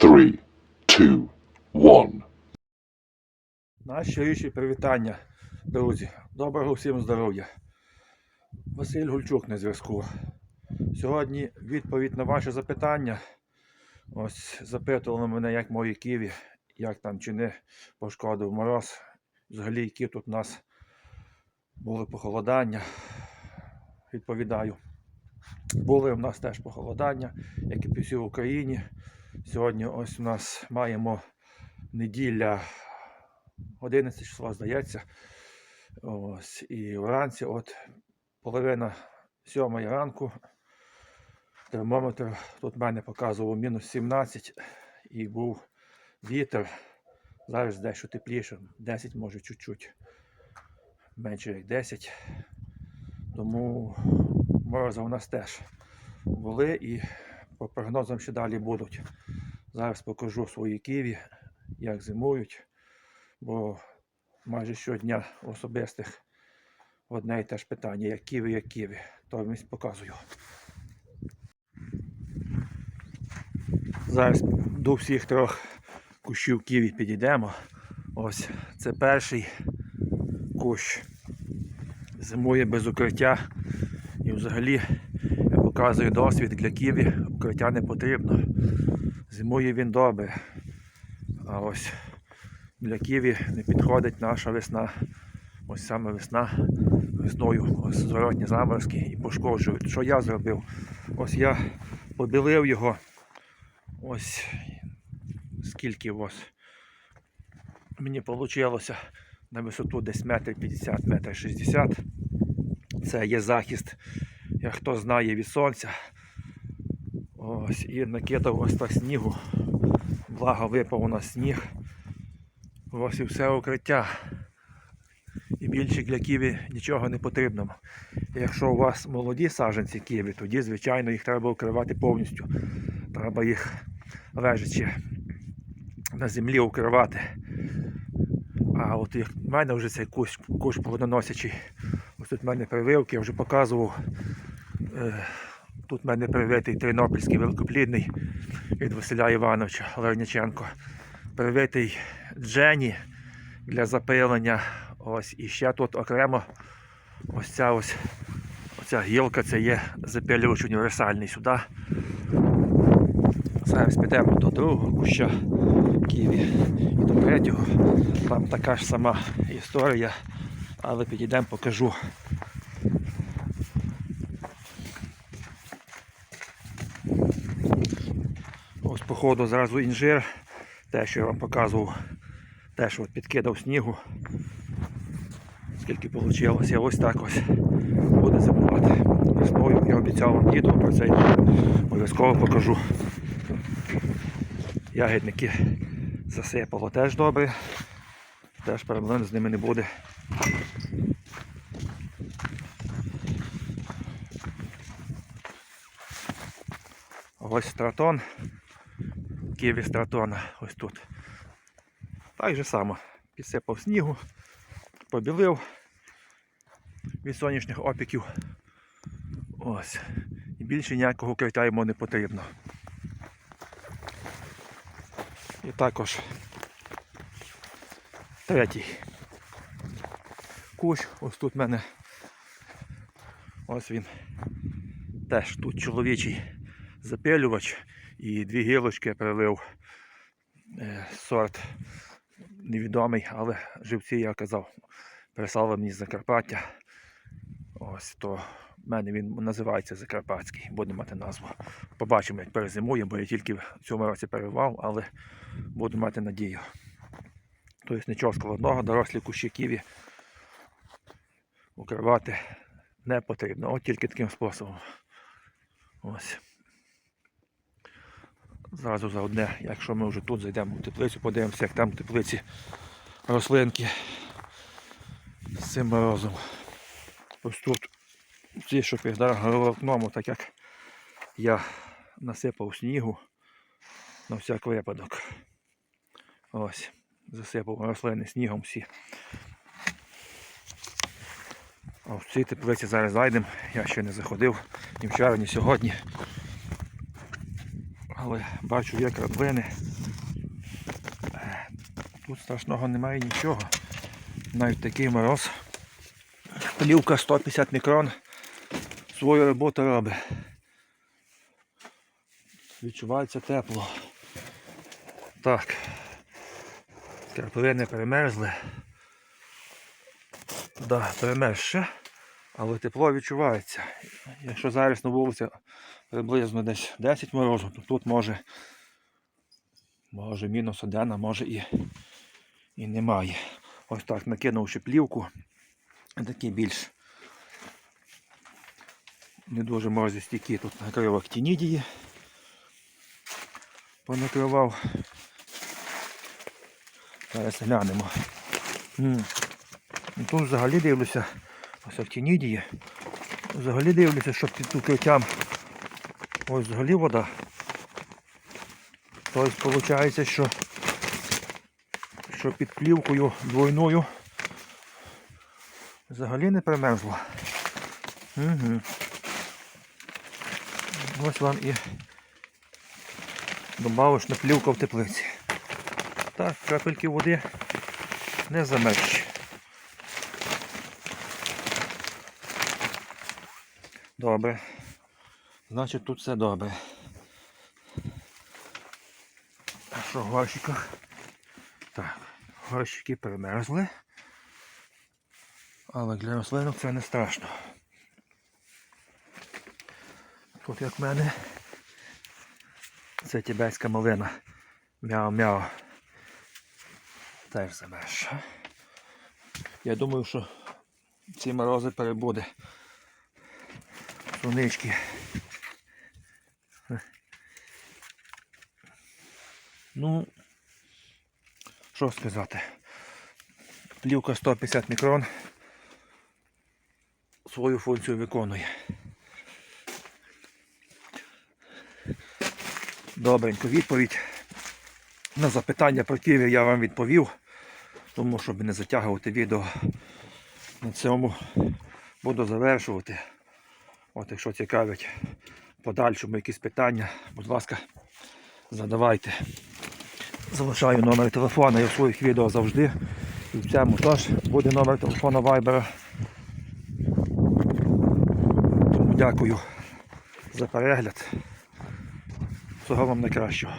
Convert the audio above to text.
three, two, one. Найщиріші привітання, друзі. Доброго всім здоров'я. Василь Гульчук на зв'язку. Сьогодні відповідь на ваше запитання. Ось запитували мене, як мої ківі, як там чи не пошкодив мороз. Взагалі, які тут у нас були похолодання. Відповідаю. Були в нас теж похолодання, як і по всій Україні. Сьогодні ось у нас маємо неділя 11 числа, здається. Ось, і вранці, от половина сьомої ранку, термометр тут в мене показував мінус 17 і був вітер. Зараз дещо тепліше, 10 може чуть-чуть, менше як 10. Тому морози у нас теж були і по прогнозам ще далі будуть. Зараз покажу свої ківі, як зимують бо майже щодня особистих одне і те ж питання, як ківі, як ківі. То я показую. Зараз до всіх трьох кущів ківі підійдемо. Ось це перший кущ. Зимує без укриття. І взагалі показую досвід для ківі, укриття не потрібно. Зимує він добре. А ось для Києві не підходить наша весна. Ось саме весна. Весною зворотні заморозки і пошкоджують. Що я зробив? Ось я побілив його. Ось скільки ось мені вийшло на висоту десь метр 50, метр 60. Це є захист, як хто знає від сонця. Ось і накидав ось так снігу. Благо випав у нас сніг. Ось і все укриття. І більше для ківі нічого не потрібно. Якщо у вас молоді саджанці ківі, тоді, звичайно, їх треба укривати повністю. Треба їх лежачи на землі укривати. А от як в мене вже цей кущ, кущ плодоносячий, ось тут в мене прививки, я вже показував. Е, Тут в мене привитий Тернопільський великоплідний від Василя Івановича Лерняченко. Привитий Джені для запилення. Ось і ще тут окремо ось ця ось оця гілка це є запилювач універсальний сюди. Зараз підемо до другого куща Києві і до третього. Там така ж сама історія, але підійдемо покажу. Ось походу зразу інжир. Те, що я вам показував, теж от підкидав снігу. Скільки вийшло, я ось так ось буде зимувати. Весною я обіцяв вам відео про це обов'язково покажу. Ягідники засипало теж добре, теж проблем з ними не буде. Ось стратон. Києві стратона ось тут. Так же само. Підсипав снігу, побілив від сонячних опіків. Ось. І більше ніякого укриття йому не потрібно. І також третій кущ, ось тут в мене. Ось він. Теж тут чоловічий запилювач і дві гілочки я привив е, сорт невідомий, але живці я казав, прислали мені з Закарпаття. Ось то в мене він називається Закарпатський, буде мати назву. Побачимо, як перезимує, бо я тільки в цьому році перервав, але буду мати надію. Тобто нічого складного, дорослі кущі ківі укривати не потрібно. От тільки таким способом. Ось. Зразу за одне, якщо ми вже тут зайдемо в теплицю, подивимося, як там в теплиці рослинки з цим морозом. Ось тут ці, під окном, так як я насипав снігу на всяк випадок. Ось, засипав рослини снігом всі. А в цій теплиці зараз зайдемо, я ще не заходив ні вчора, ні сьогодні. Але бачу, є краплини. Тут страшного немає нічого. Навіть такий мороз. Плівка 150 мікрон свою роботу робить. Відчувається тепло. Так. Краплини перемерзли. Да, перемерз ще, але тепло відчувається. Якщо зараз на вулиці приблизно десь 10 морозу, то тут може, може мінус один, а може і, і немає. Ось так накинувши плівку, такий більш не дуже морозостійкі тут накрив актінідії. Понакривав. Зараз глянемо. Тут взагалі дивлюся, ось актінідії. Взагалі дивлюся, що під укриттям ось взагалі вода. Тобто виходить, що, що під плівкою двойною взагалі не примерзло. Угу. Ось вам і добавочна плівка в теплиці. Так, крапельки води не замерзші. Добре. Значить тут все добре. А що в горщиках? Так, горщики перемерзли. Але для рослинок це не страшно. Тут як в мене це тібетська малина. Мяу-мяу. Теж замерзша. Я думаю, що ці морози перебуде. Сонички. Ну, що сказати. Плівка 150 мікрон свою функцію виконує. Добренько, відповідь. На запитання про ківі я вам відповів, тому щоб не затягувати відео на цьому буду завершувати. От якщо цікавить подальшому якісь питання, будь ласка, задавайте. Залишаю номер телефона, я в своїх відео завжди. І в цьому теж буде номер телефона Viber. Тому дякую за перегляд. Всього вам найкращого.